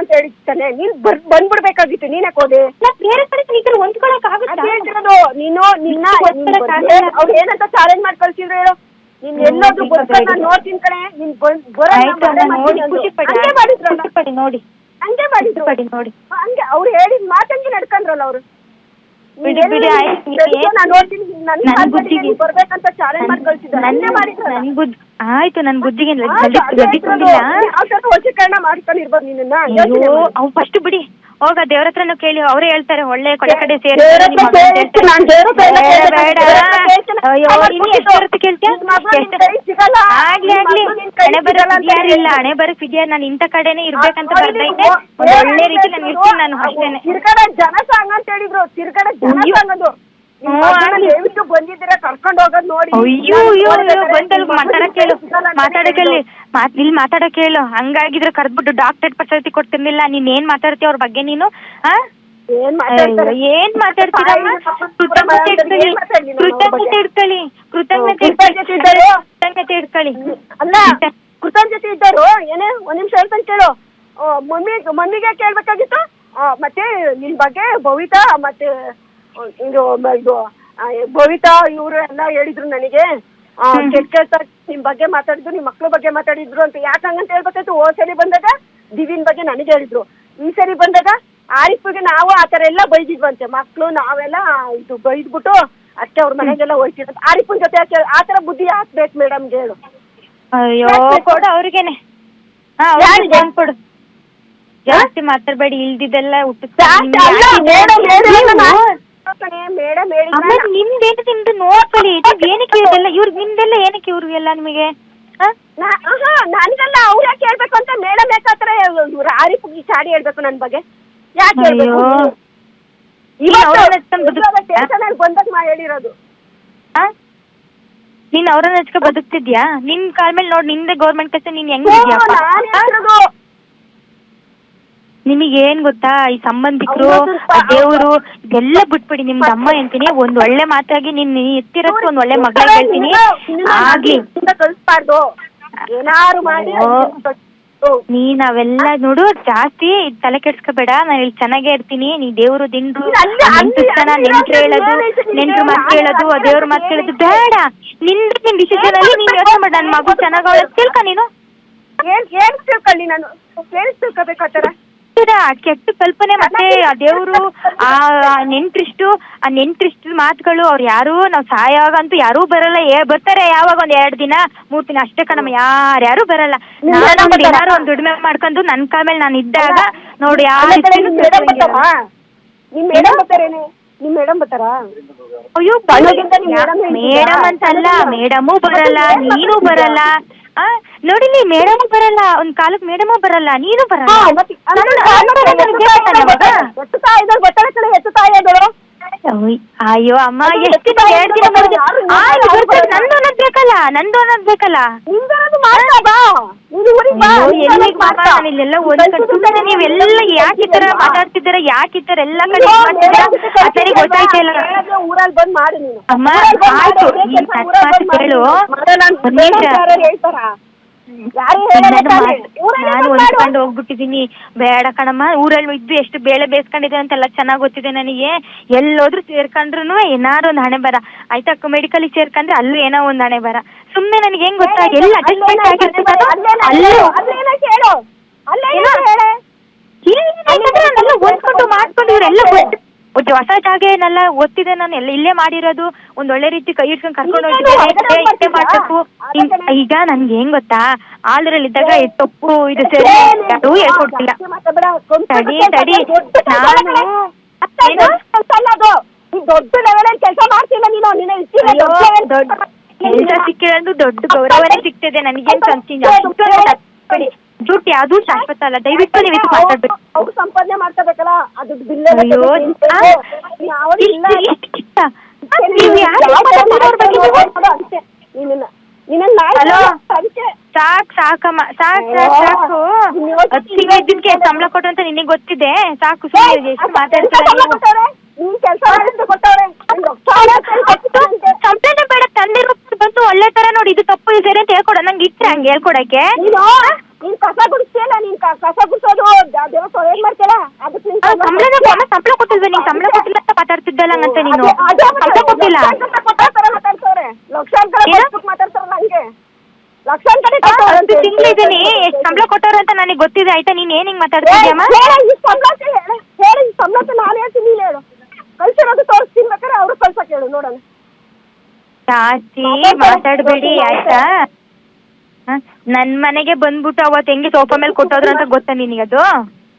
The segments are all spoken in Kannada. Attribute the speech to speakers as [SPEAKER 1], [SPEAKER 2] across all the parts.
[SPEAKER 1] ಅಂತ ಹೇಳಿದ್ತಾನೆ ನೀನ್ ಬರ್ ಬಂದ್ಬಿಡ್ಬೇಕಾಗಿತ್ತು. ನೀನ್ ಯಾಕೆ ಹೋದೆ?
[SPEAKER 2] ಬೇರೆ ಕಡೆ ಈ ತರ ಹೊಂದ್ಕೊಳಕ್ ಆಗುತ್ತೆ?
[SPEAKER 1] ಹೇಳ್ತಿರೋದು ನೀನು ನಿನ್ನ. ಅವ್ರು ಏನಂತ ಚಾಲೆಂಜ್ ಮಾಡಿ ಕಳ್ಸಿದ್ರು ಹೇಳು. ನೀನ್ ಎಲ್ಲಾದ್ರೂ ನಾನು ನೋಡ್ತೀನಿ ಕಣೆ. ನಿನ್ ಬರೋ ಮಾಡಿದ್ರಲ್ಲ.
[SPEAKER 2] ನೋಡಿ.
[SPEAKER 1] ಹಂಗೆ ಮಾಡಿದ್ರು.
[SPEAKER 2] ನೋಡಿ.
[SPEAKER 1] ಹಂಗೆ ಅವ್ರು ಹೇಳಿದ್ ಮಾತಂಗೆ ನಡ್ಕೊಂಡ್ರಲ್ಲ ಅವ್ರು.
[SPEAKER 2] ಬಿಡಿ, ಬಿಡಿ, ಆಯ್ತು, ನಿಮಗೆ-
[SPEAKER 1] ನನ್ನ
[SPEAKER 2] ಬುದ್ಧಿಗೆ-
[SPEAKER 1] ಬರ್ಬೇಕಂತ ಚಾಲೆಂಜ್ ಮಾಡಿ
[SPEAKER 2] ಬುದ್ಧಿ ಆಯ್ತು ಬುದ್ಧಿಗೆ ಗಡ್ಡಿ ಗಡ್ಡಿ. ತುಂಬಿಲ್ಲ
[SPEAKER 1] ನಿನ್ನ
[SPEAKER 2] ಅಯ್ಯೋ ಅವ್ ಫಸ್ಟ್ ಬಿಡಿ ಹೋಗ ದೇವ್ರ ಹತ್ರನು ಕೇಳಿ ಅವರೇ ಹೇಳ್ತಾರೆ ಒಳ್ಳೆ ಕೊಡೆ ಕಡೆ ಸೇರಿ. ಅಯ್ಯೋ ಇನ್ನು. ಎಷ್ಟು ಕೇಳ್ತೀಯ. ಆಗ್ಲಿ ಆಗ್ಲಿ ಹಣೆ
[SPEAKER 1] ಬರಲ್ಲ
[SPEAKER 2] ಇಲ್ಲ. ಹಣೆ ಬರೋ ಇದೆಯಾ? ನಾನು ಇಂಥ ಕಡೆನೆ ಇರ್ಬೇಕಂತ ಬರ್ದೈತೆ ಒಂದ್ ಒಳ್ಳೆ ರೀತಿ ನಾನು? ಇರ್ತೀನಿ ನಾನು ಅಷ್ಟೇನೆ.
[SPEAKER 1] ತಿರ್ಗಡೆ ಜನ ಸಾಂಗ್ ಅಂತ ಹೇಳಿದ್ರು. ತಿರ್ಗಡೆ ಜನ
[SPEAKER 2] ಅಯ್ಯೋ.
[SPEAKER 1] ಸಾಂಗ್ ಅದು ನಿಮ್
[SPEAKER 2] ಹ್ಞೂ,
[SPEAKER 1] ಮಗನ್ನ ದಯವಿಟ್ಟು ಬಂದಿದ್ದೀರಾ? ಕರ್ಕೊಂಡು ಹೋಗೋದ್ ನೋಡಿ.
[SPEAKER 2] ಅಯ್ಯೋ ಅಯ್ಯೋ ಅಯ್ಯೋ ಬಂದಲ್ಲಿ ಮಾತಾಡಕ್ ಹೇಳು
[SPEAKER 1] ಸಿಗಲ್ಲ ಅಂತ
[SPEAKER 2] ಮಾತಾಡಕ್ ಹೇಳಿ
[SPEAKER 1] ಹೇಳಿದ್ರು.
[SPEAKER 2] ಮಾತ್ ಇಲ್ಲಿ ಮಾತಾಡಕ್ ಹೇಳು ಹಂಗಾಗಿದ್ರೆ ಕರ್ದ್ಬಿಟ್ಟು ಡಾಕ್ಟರ್ ಪ್ರಶಸ್ತಿ ಕೊಡ್ತಿರ್ಲಿಲ್ಲ. ನೀನ್ ಏನ್ ಮಾತಾಡ್ತೀಯ ಅವ್ರ ಬಗ್ಗೆ ನೀನು? ಆ?
[SPEAKER 1] ಏನ್ ಮಾತಾಡ್ತಾರೆ?
[SPEAKER 2] ಅಯ್ಯೋ, ಏನ್ ಮಾತಾಡ್ತೀರಮ್ಮ? ಕೃತಜ್ಞತೆ ಇಟ್ಕೊಳ್ಳಿ
[SPEAKER 1] ಏನ್ ಮಾತಾಡ್ಲಿ ನಾನು ಅವ್ರ ಬಗ್ಗೆ?
[SPEAKER 2] ಕೃತಜ್ಞತೆ ಇಟ್ಕೊಳ್ಳಿ. ಕೃತಜ್ಞತೆ
[SPEAKER 1] ಕೃತಜ್ಞತೆ ಇದ್ದಾರೆ.
[SPEAKER 2] ಕೃತಜ್ಞತೆ ಇಟ್ಕೊಳ್ಳಿ.
[SPEAKER 1] ಅಲ್ಲ ಕೃತಜ್ಞತೆ ಇದ್ದರು? ಏನೇ ಒಂದ್ ನಿಮಿಷ ಹೇಳ್ತಾನೆ ಕೇಳು. ಮಮ್ಮಿ ಮಮ್ಮಿಗೆ ಕೇಳ್ಬೇಕಾಗಿತ್ತು? ಮತ್ತೆ ನಿನ್ ಬಗ್ಗೆ ಭವಿತಾ ಮತ್ತೆ ಇದು ಇದು ಭವಿತಾ ಇವರು ಎಲ್ಲ ಹೇಳಿದ್ರು ನನಗೆ. ಕೆಟ್ಟ ಕೆಟ್ಟ ನಿಮ್ ಬಗ್ಗೆ ಮಾತಾಡಿದ್ರು ನಿಮ್ ಮಕ್ಳ ಬಗ್ಗೆ ಮಾತಾಡಿದ್ರು ಅಂತ ಯಾಕೆ ಹಂಗಂತ ಹೇಳ್ಬೇಕಾಯ್ತು? ಓ ಸರಿ ಬಂದಾಗ ದಿವಿನ್ ಬಗ್ಗೆ ನನಗೆ ಹೇಳಿದ್ರು. ಈ ಸರಿ ಬಂದಾಗ ಆರಿಫ್ಗೆ ನಾವು ಆ ಥರ ಎಲ್ಲ ಬೈದಿದ್ವಂತೆ. ಮಕ್ಳು ನಾವೆಲ್ಲ ಇದು ಬೈದ್ಬಿಟ್ಟು ಅಷ್ಟೇ ಅವ್ರ ಮನೆಗೆಲ್ಲ ಹೋಯ್ತಿದ್ರು ಆರಿಫನ್ ಜೊತೆ ಆತರ ಆ ಥರ ಬುದ್ಧಿ ಹಾಕ್ಬೇಕು ಮೇಡಮ್ಗೆ ಹೇಳು.
[SPEAKER 2] ಅಯ್ಯೋ? ಕೊಡು ಅವ್ರಿಗೇನೆ ಹಾ
[SPEAKER 1] ಯಾರಿಗೆ?
[SPEAKER 2] ಕೊಡು ಜಾಸ್ತಿ ಮಾತಾಡ್ಬೇಡಿ ಇಲ್ದಿದ್ದೆಲ್ಲ
[SPEAKER 1] ಜಾಸ್ತಿ ಅಲ್ಲ, ಮೇಡಮ್ ಹೇಳಿದ್ರಲ್ಲ ನಾನು- ಕಣೆ, ಮೇಡಮ್ ಹೇಳಿದ್ರಲ್ಲ.
[SPEAKER 2] ಆಮೇಲೆ ನಿಮ್ದೇನು ನಿಮ್ದು ನೋಡ್ಕೊಳ್ಳಿ ನೀವ್ ಏನಕ್ಕೆ ಇದೆಲ್ಲ ಇವ್ರಿಗೆ ನಿಮ್ದೆಲ್ಲ ಏನಕ್ಕೆ ಇವ್ರಿಗೆಲ್ಲ ನಿಮಗೆ ಹಾ
[SPEAKER 1] ನಾ- ಆಹಾ, ನನ್ಗಲ್ಲ ಅವ್ರು ಯಾಕೆ ಹೇಳ್ಬೇಕು ಅಂತ ಮೇಡಮ್ ಯಾಕತ್ರ ಆರಿಫ್ ಚಾಡಿ ಹೇಳ್ಬೇಕು ನನ್ ಬಗ್ಗೆ ಯಾಕೆ ಹೇಳ್ಬೇಕು
[SPEAKER 2] ಅಯ್ಯೋ. ನೀನ್
[SPEAKER 1] ಇವತ್ತು
[SPEAKER 2] ಅವ್ರನ್ನ ಎತ್ಕೊಂಡ್ ಬದುಕ್-
[SPEAKER 1] ಇವಾಗ ಬಂದಾಗ ನಾ ಹೇಳಿರೋದು?
[SPEAKER 2] ನೀನ್ ಅವ್ರನ್ನ ಹಚ್ಕೊ ಬದುಕ್ತಿದ್ಯಾ? ನಿನ್ ಕಾಲ್ ಮೇಲೆ ನೋಡ್ ನಿಂದೆ ಗೌರ್ಮೆಂಟ್ ಕೆಲಸ ನೀನ್ ಹೆಂಗ್
[SPEAKER 1] ಹ್ಞೂ,
[SPEAKER 2] ಇದೆಯಪ್ಪ
[SPEAKER 1] ನಾನ್ ಹೇಳ್ತಿರೋದು.
[SPEAKER 2] ನಿಮಗೆ ಏನ್ ಗೊತ್ತಾ? ಈ ಸಂಬಂಧಿಕರು ದೇವರು ಇದೆಲ್ಲ ಬಿಟ್ಬಿಡಿ ನಿಮ್ದು ಅಮ್ಮ ಅಂತೀನಿ. ಒಂದ್ ಒಳ್ಳೆ ಮಾತಾಗಿ ನಿನ್ ಎತ್ತಿರಕ್ಕೆ ಒಂದ್ ಒಳ್ಳೆ ಮಗಳ ಹೇಳ್ತೀನಿ ಆಗ್ಲಿ.
[SPEAKER 1] ಕಳಿಸ್ಬಾರ್ದು ಏನಾರು ಮಾಡಿ
[SPEAKER 2] ನೀನ್ ಅವೆಲ್ಲ ನೋಡು ಜಾಸ್ತಿ ತಲೆ ಕೆಡ್ಸ್ಕೋಬೇಡ ನಾನು ಇಲ್ಲಿ ಚೆನ್ನಾಗೆ ಇರ್ತೀನಿ ನೀ ದೇವ್ರು ದಿಂಡ್ರು
[SPEAKER 1] ಅಲ್ಲಿ
[SPEAKER 2] ನೆಂಟ್ರು ಹೇಳೋದು? ನೆಂಟ್ರು ಮಾತು ಕೇಳೋದು ದೇವ್ರ ಮಾತು
[SPEAKER 1] ಇರೋದು
[SPEAKER 2] ಕೇಳೋದು ಬೇಡ. ನಿಂದು ನಿನ್ ಡಿಸಿಷನ್ ಅಲ್ಲಿ ನೀನ್ ಯೋಚನೆ ಮಾಡ ನನ್ ಮಗು ಚೆನ್ನಾಗ್ ಅವಳ ತಿಳ್ಕ ನೀನು.
[SPEAKER 1] ಏನ್ ಏನ್ ತಿಳ್ಕೊಳ್ಳಿ ನಾನು? ಏನ್ ತಿಳ್ಕೊಬೇಕು ಆ ಥರ?
[SPEAKER 2] ತೀರ ಕೆಟ್ಟ ಕಲ್ಪನೆ ಮತ್ತೆ ಆ ದೇವ್ರು ಆ ನೆಂಟ್ರಿಷ್ಟು ಆ ನೆಂಟ್ರಿಷ್ಟು ಮಾತುಗಳು ಅವ್ರು ಯಾರು ನಾವ್ ಸಹಾಯ ಅಂತೂ ಯಾರೂ ಬರಲ್ಲ. ಏ ಬರ್ತಾರೆ ಯಾವಾಗ ಒಂದ್ ಎರಡ್ ದಿನ ಮೂರ್ ದಿನ? ಅಷ್ಟೇ ಕಣಮ್ಮ ಯಾರ್ಯಾರು ಬರಲ್ಲ. ನಾನು
[SPEAKER 1] ಮೇಡಮ್
[SPEAKER 2] ಒಂದ್
[SPEAKER 1] ದುಡ್ಮೆ
[SPEAKER 2] ಏನಾರು ಒಂದ್ ದುಡಿಮೆ ಮಾಡ್ಕೊಂಡು ನನ್ ಕೈ ಮೇಲೆ ನಾನು ಇದ್ದಾಗ ನೋಡಿ
[SPEAKER 1] ಯಾವ ಮೇಡಮ್ ಬರ್ತಾರಾ? ನಿಮ್ ಮೇಡಮ್ ಬರ್ತಾರೇನೆ ನಿಮ್ ಮೇಡಮ್ ಬರ್ತಾರಾ?
[SPEAKER 2] ಅಯ್ಯೋ?
[SPEAKER 1] ಮೇಡಮ್
[SPEAKER 2] ಅಂತಲ್ಲ ಮೇಡಮು ಬರಲ್ಲ ನೀನು ಬರಲ್ಲ. ಆ ನೋಡಿಲಿ ಮೇಡಮ್ ಬರಲ್ಲ ಒಂದ್ ಕಾಲಕ್ ಮೇಡಮ್ ಬರಲ್ಲ ನೀನು ಬರಲ್ಲ
[SPEAKER 1] ಹಾ, ಮತ್ತೆ ಅಂದ್ರೆ
[SPEAKER 2] ನಾನು
[SPEAKER 1] ನಾನು
[SPEAKER 2] ಆ ಥರ
[SPEAKER 1] ತಾಯಿ ಇದ್ದಾರೆ,
[SPEAKER 2] ಮಗ.
[SPEAKER 1] ಎತ್ತು ತಾಯಿ ಗೊತ್ತಾಳೆ ಕಣೆ, ಎತ್ತು ತಾಯಿ ಇದ್ದಾರೆ.
[SPEAKER 2] ಅಯ್ಯೋ ಅಮ್ಮ ಎಷ್ಟು. ನಂದು ಬೇಕಲ್ಲ? ನಂದು ಅನ್ನೋದು ಬೇಕಲ್ಲ ನೀವೆಲ್ಲ ಯಾಕೆ ಈ ತರ ಮಾತಾಡ್ತಿದ್ದೀರಾ? ಯಾಕೆ ಈ ತರ ಎಲ್ಲ ಕಡೆ ಗೊತ್ತಾಯ್ತಿಲ್ಲ ಸರಿ ಗೊತ್ತಾಯ್ತಾ ಇಲ್ಲ.
[SPEAKER 1] ಹೇಳಿದ್ರೆ ಊರಲ್ಲಿ ಬಂದ್ ಮಾಡು ನೀನು.
[SPEAKER 2] ಅಮ್ಮ, ಆಯ್ತು, ಈ
[SPEAKER 1] ಮಾಡು.
[SPEAKER 2] ಕೇಳು. ಒಂದ್ ನಿಮಿಷ.
[SPEAKER 1] ಯಾರು ಹೇಳ್ತಾರಾ? ಯಾರು ಹೇಳಲ್ಲ
[SPEAKER 2] ನಾನು
[SPEAKER 1] ತಾನೇ?
[SPEAKER 2] ಮಾತ್-
[SPEAKER 1] ಊರಲ್ಲಿ
[SPEAKER 2] ನಾನು
[SPEAKER 1] ಬಂದ್ ಮಾಡು.
[SPEAKER 2] ಹೊಂದ್ಕೊಂಡು ಹೋಗ್ಬಿಟ್ಟಿದೀನಿ ಬೇಡ ಕಣಮ್ಮ ಊರಲ್ಲಿ ಇದ್ದು ಎಷ್ಟು ಬೇಳೆ ಬೇಯಿಸ್ಕೊಂಡಿದೆ ಅಂತೆಲ್ಲ ಚೆನ್ನಾಗ್ ಗೊತ್ತಿದೆ ನನಗೆ ಎಲ್ಲೋದ್ರು ಸೇರ್ಕೊಂಡ್ರು ಏನಾರು ಒಂದ್ ಹಣೆ ಬರ ಆಯ್ತಾ ಮೆಡಿಕಲ್ ಸೇರ್ಕೊಂಡ್ರೆ ಅಲ್ಲೂ ಏನೋ ಒಂದ್ ಹಣೆ ಬರ ಸುಮ್ನೆ ನನಗೆ ಹೆಂಗ್ ಗೊತ್ತಾ ಎಲ್ಲ ಅಡ್ಜಸ್ಟ್ಮೆಂಟ್ ಆಗಿರ್ತದೆ ಅಲ್ಲೂ
[SPEAKER 1] ಅಲ್ಲೇನೋ ಅಲ್ಲೇನೋ
[SPEAKER 2] ಮಾಡ್ಕೊಂಡು ಇವರೆಲ್ಲ ಗೊತ್ತು ಹೊಸ ಜಾಗ ಏನಲ್ಲ ಗೊತ್ತಿದೆ ನಾನು ಎಲ್ಲ ಇಲ್ಲೇ ಮಾಡಿರೋದು. ಒಂದ್ ಒಳ್ಳೆ ರೀತಿ ಕೈ ಇಟ್ಕೊಂಡು ಕರ್ಕೊಂಡು ಹೋಗಿದ್ದೆ. ಇಷ್ಟೇ ಮಾಡ್ಬೇಕು. ಇನ್- ಈಗ ನನ್ಗೆ ಹೆಂಗ್ ಗೊತ್ತಾ? ಆಲ್ದ್ರಲ್ಲಿ ಇದ್ದಾಗ ತಪ್ಪು ಇದು ಸರಿ ಯಾರೂ ಹೇಳ್ಕೊಡ್ತಿಲ್ಲ. ತಡಿ ತಡಿ. ನಾನು ಏನು?
[SPEAKER 1] ದೊಡ್ಡ ಲೆವೆಲ್ ಕೆಲಸ ಮಾಡ್ತಿಲ್ಲ ನೀನು. ನಿನ್ನ ಇಷ್ಟಿಲ್ಲ
[SPEAKER 2] ಅಯ್ಯೋ
[SPEAKER 1] ದೊಡ್ಡ
[SPEAKER 2] ದೊಡ್ಡ ಕೆಲಸ ಸಿಕ್ಕಿರೋದು ದೊಡ್ಡ ಗೌರವನೇ ಸಿಗ್ತಿದೆ. ನನಗೇನ್ ದುಡ್ಡು ಯಾವ್ದು ಶಾಶ್ವತ ಅಲ್ಲ. ದಯವಿಟ್ಟು ನೀವು ಇದು ಮಾತಾಡ್ಬೇಕು
[SPEAKER 1] ಅವ್ರು ಸಂಪಾದನೆ ಮಾಡ್ಕೋಬೇಕಲ್ಲ ಅದು ಬಿಲ್
[SPEAKER 2] ಅಯ್ಯೋ ಆ, ಆ, ನೀವು ಯಾರು ಮಾತಾಡ್ತಿರೋರ್ ಬಗ್ಗೆ ನೀವು? ಹಲೋ? ಸಾಕ್ ಸಾಕಮ್ಮ. ಸಾಕ್ ಸಾಕ್ ಸಾಕು. ಹತ್ತು ತಿಂಗಳ ಸಂಬಳ ಕೊಟ್ಟು ಅಂತ ನಿನಗೆ ಗೊತ್ತಿದೆ? ಸಾಕು ಸುಮ್ಮನೆ ಎಷ್ಟು ಮಾತಾಡ್ತೀರ ನೀವು? ಬೇಡ ತಂದೆ ರೂಪ ಬಂತು ಒಳ್ಳೆ ತರ ನೋಡಿ ಇದು ತಪ್ಪು ಇದೆ ಅಂತ ಹೇಳ್ಕೊಡ. ನಂಗೆ ಇಟ್ಟರೆ ಹಂಗೆ ಹೇಳ್ಕೊಡಕ್ಕೆ.
[SPEAKER 1] ನೀನು ಕಸ ಗುಡಿಸ್ತೀಯಲ್ಲ ನೀನ್ ಕ- ಕಸ ಗುಡಿಸೋದು ದೇವಸ್ಥಾನ ಏನ್ ಮಾಡ್ತಾಳ ಅದಕ್ಕೆ ನೀನ್
[SPEAKER 2] ಕಸ- ಅಮ್ಮ ಸಂಬಳ ಕೊಟ್ಟಿಲ್ವ ನೀನ್? ಸಂಬಳ ಕೊಟ್ಟಿಲ್ಲ ಅಂತ ಮಾತಾಡ್ತಿದ್ದಲ್ಲ ಅಂತ ನೀನು.
[SPEAKER 1] ಅದೇ- ಅದೇ
[SPEAKER 2] ಸಂಬಳ ಕೊಟ್ಟಿಲ್ಲ
[SPEAKER 1] ಲಕ್ಷಾಂತರ ಕೊಟ್ಟಾರ ಮಾತಾಡ್ತವ್ರೆ ಲಕ್ಷಾಂತರ
[SPEAKER 2] ಏನು?
[SPEAKER 1] ಕೊಟ್ಬಿಟ್ಟು ಮಾತಾಡ್ತಾರಲ್ಲ ಹಂಗೆ ಲಕ್ಷಾಂತರ
[SPEAKER 2] ಹತ್ತು ಎಷ್ಟು ಸಂಬಳ ಕೊಟ್ಟವ್ರು ಅಂತ ನನಗೆ ಗೊತ್ತಿದೆ. ಆಯ್ತಾ ನೀನ್ ಏನ್ ಹಿಂಗ್ ಮಾತಾಡ್ತಿದ್ಯಮ್ಮ
[SPEAKER 1] ಹೇಳ ಈ ಸಂಬಳ ಅಂತ ಹೇಳು. ಹೇಳು ಈ ಸಂಬಳ ಅಂತ ನಾನು ಹೇಳ್ತೀನಿ ನೀನ್ ಹೇಳು. ಕಳ್ಸಿರೋದು ತೋರಿಸ್ತೀನಿ ಬೇಕಾದ್ರೆ ಅವ್ರು ಕಳ್ಸಕ್ ಹೇಳು ನೋಡೋಣ.
[SPEAKER 2] ಜಾಸ್ತಿ ಮಾತಾಡ್ಬೇಡಿ ಆಯ್ತಾ? ಹ? ನನ್ ಮನೆಗೆ ಬಂದ್ಬಿಟ್ಟು ಅವತ್ತು ಹೆಂಗೆ ಸೋಫಾ ಮೇಲೆ ಕೊಟ್ಟೋದ್ರ ಅಂತ ಗೊತ್ತಾ ನಿನಗದು?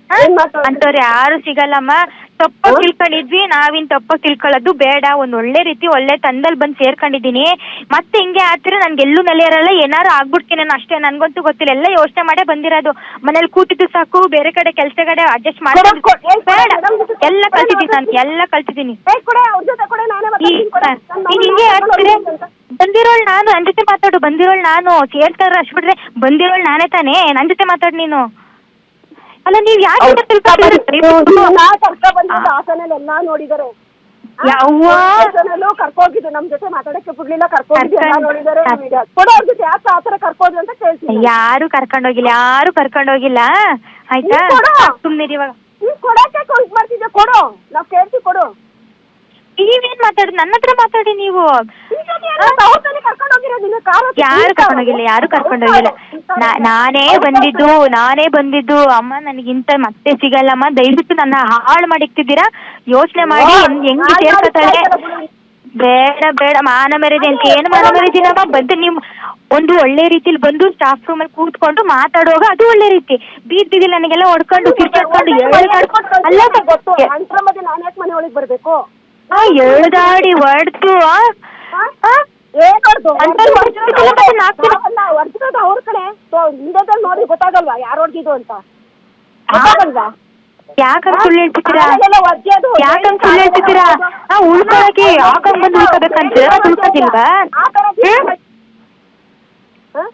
[SPEAKER 2] ಅದು
[SPEAKER 1] ಏನ್?
[SPEAKER 2] ಅಂತವ್ರು ಯಾರು ಸಿಗಲ್ಲಮ್ಮ. ತಪ್ಪಾಗಿ ತಿಳ್ಕೊಂಡಿದ್ವಿ ನಾವಿನ್ ತಪ್ಪ ತಿಳ್ಕೊಳ್ಳೋದು ಬೇಡ. ಒಂದ್ ಒಳ್ಳೆ ರೀತಿ ಒಳ್ಳೆ ತಂದಲ್ಲಿ ಬಂದ್ ಸೇರ್ಕೊಂಡಿದೀನಿ ಮತ್ತೆ ಹಿಂಗೆ ಆತಿರ ನನ್ಗೆ ಎಲ್ಲೂ ನೆಲೆ ಇರಲ್ಲ ಏನಾರು ಆಗ್ಬಿಡ್ತೀನಿ ನಾನು ಅಷ್ಟೇ. ನನ್ಗಂತೂ ಗೊತ್ತಿಲ್ಲ. ಎಲ್ಲ ಯೋಚನೆ ಮಾಡೇ ಬಂದಿರೋದು. ಮನೇಲಿ ಕೂತಿದ್ದು ಸಾಕು ಬೇರೆ ಕಡೆ ಕೆಲ್ಸ ಕಡೆ ಅಡ್ಜಸ್ಟ್ ಮಾಡಿ
[SPEAKER 1] ಕೊಡು, ಕೊಡು, ಏನ್ ಕೊಡು,
[SPEAKER 2] ಬೇಡ.
[SPEAKER 1] ಮೇಡಮ್ ಜೊತೆ
[SPEAKER 2] ಎಲ್ಲ ಕಲ್ತಿದ್ದೀನಿ ನಾನು ಎಲ್ಲ ಕಲ್ತಿದ್ದೀನಿ.
[SPEAKER 1] ಏ ಕೊಡೆ ಅವ್ರ ಜೊತೆ ಕೊಡೆ ನಾನೇ
[SPEAKER 2] ಈ
[SPEAKER 1] ಮಾತಾಡ್ತೀನಿ ಕೊಡೆ ನನ್ನ
[SPEAKER 2] ನೀನ್
[SPEAKER 1] ಮಗನ
[SPEAKER 2] ಹಿಂಗೆ
[SPEAKER 1] ಅಂತ.
[SPEAKER 2] ಬಂದಿರೋಳ್ ನಾನು ನನ್ ಜೊತೆ ಮಾತಾಡು ಬಂದಿರೋಳ್ ನಾನು. ಕೇಳ್ತಾರ ಅಷ್ಟ್ ಬಿಟ್ರೆ ಬಂದಿರೋಳ್ ನಾನೇ ತಾನೇ. ನನ್ ಜೊತೆ ಮಾತಾಡ್ ನೀನು. ಅಲ್ಲ ನೀವ್
[SPEAKER 1] ಹಾಸನಲ್ಲಿ ಎಲ್ಲಾ ನೋಡಿದಾರೆ. ಕರ್ಕೋಗಿದ್ದು ನಮ್ ಜೊತೆ ಮಾತಾಡಕ್ಕೆ ಬಿಡ್ಲಿಲ್ಲ ಕರ್ಕೋಗಿದ್ದು ಎಲ್ಲ
[SPEAKER 2] ಕರ್ಕೊಂಡ್-
[SPEAKER 1] ನೋಡಿದಾರೆ ಕೊಡು ಅವ್ರ ಯಾಕೆ ಆತರ ಕರ್ಕೋದ್ರಿ ಅಂತ ಕೇಳ್ತೀನಿ.
[SPEAKER 2] ಯಾರು ಕರ್ಕೊಂಡೋಗಿಲ್ಲ ಯಾರು ಕರ್ಕೊಂಡೋಗಿಲ್ಲ. ಆಯ್ತಾ. ಸುಮ್ನಿರಿ ಇವಾಗ.
[SPEAKER 1] ಕೊಡಕ್ಕೆ ಕೌಂಟ್ ಮಾಡ್ತಿದ್ದೆ ಕೊಡು ನಾವ್ ಕೇಳ್ತಿ ಕೊಡು
[SPEAKER 2] ನೀವೇನ್ ಮಾತಾಡಿ? ನನ್ನ ಹತ್ರ ಮಾತಾಡಿ ನೀವು. ಯಾರು ಕರ್ಕೊಂಡೋಗಿಲ್ಲ ಯಾರು ಕರ್ಕೊಂಡೋಗಿಲ್ಲ ನಾ- ನಾನೇ ಬಂದಿದ್ದು ನಾನೇ ಬಂದಿದ್ದು. ಅಮ್ಮ ನನಗಿಂತ ಮತ್ತೆ ಸಿಗಲ್ಲಮ್ಮ. ದಯವಿಟ್ಟು ನನ್ನ ಹಾಳು ಮಾಡಿಕ್ತಿದ್ದೀರಾ? ಯೋಚನೆ ಮಾಡಿ ಹೆಂಗ್ ಹೆಂಗ್ ಸೇರ್ಕೊತಾಳೆ ಬೇಡ ಬೇಡ. ಮಾನ ಮರ್ಯಾದೆ ಅಂತ ಏನು ಮಾನ ಮರ್ಯಾದಿನಮ್ಮ ಬಂದು ನೀವು ಒಂದು ಒಳ್ಳೆ ರೀತಿಲಿ ಬಂದು ಸ್ಟಾಫ್ ರೂಮ್ ಅಲ್ಲಿ ಕೂತ್ಕೊಂಡು ಮಾತಾಡುವಾಗ ಅದು ಒಳ್ಳೆ ರೀತಿ. ಬೀದ್ ಬೀದಿಲ್ ನನಗೆಲ್ಲ ಹೊಡ್ಕೊಂಡು ಕಿರ್ಚಾಡ್ಕೊಂಡು ಅಲ್ಲ
[SPEAKER 1] ಗೊತ್ತು. ಅಂತರ ಮಧ್ಯೆ ನಾನ್ ಯಾಕೆ ಮನೆ ಒಳಗೆ ಬರ್ಬೇಕು?
[SPEAKER 2] ಆ, ಎಳ್ದಾಡಿ ಹೊಡ್ದು ಆ, ಆ, ಮತ್ತೆ ನಾಲ್ಕು
[SPEAKER 1] ಅವ್ರ ಕಡೆ. ಸೊ ಹಿಂದೆದಲ್ಲಿ ನೋಡಿ ಗೊತ್ತಾಗಲ್ವಾ ಯಾರು ಹೊಡ್ದಿದ್ದು ಅಂತ? ಗೊತ್ತಾಗಲ್ವಾ?
[SPEAKER 2] ಯಾಕಂತ ಸುಳ್ಳು ಹೇಳ್ತಿದ್ದೀರಾ?
[SPEAKER 1] ಆಮೇಲೆಲ್ಲ ಒದ್ಯೋದು,
[SPEAKER 2] ಯಾಕಂತ ಸುಳ್ಳು ಹೇಳ್ತಿದ್ದೀರಾ? ಆ ಉಳ್ಕೊಳಕ್ಕೆ ಯಾಕಂಗ್ ಬಂದು ಉಳ್ಕೋಬೇಕಂತ ಉಳ್ಕೋದಿಲ್ವಾ
[SPEAKER 1] ಆ ಥರ
[SPEAKER 2] ಹ್ಮ್?
[SPEAKER 1] ಹ?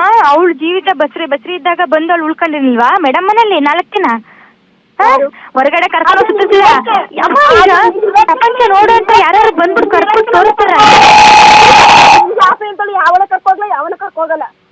[SPEAKER 2] ಹಾ ಅವಳು ಜೀವಿತ ಬಸ್ರಿ ಬಸ್ರಿ ಇದ್ದಾಗ ಬಂದು ಉಳ್ಕೊಂಡಿಲ್ವಾ? ಉಳ್ಕೊಂಡಿರ್ಲಿಲ್ವಾ ಮೇಡಮ್ ಮನೇಲಿ ನಾಲ್ಕು ದಿನ? ಹೊರಗಡೆ ಕರ್ಕೊಂಡು ಸುತ್ತಿದ್ದೀರ ಯಮ್ಮ, ಈಗ ಪ್ರಪಂಚ ನೋಡು ಅಂತ ಯಾರ್ಯಾರು ಬಂದ್ಬಿಟ್ಟು ಕರ್ಕೊಂಡು ತೋರಿಸ್ತಾರ ಯಾವನ ಕರ್ಕೋಗಲ್ಲ ಯಾವನ ಕರ್ಕೋಗಲ್ಲ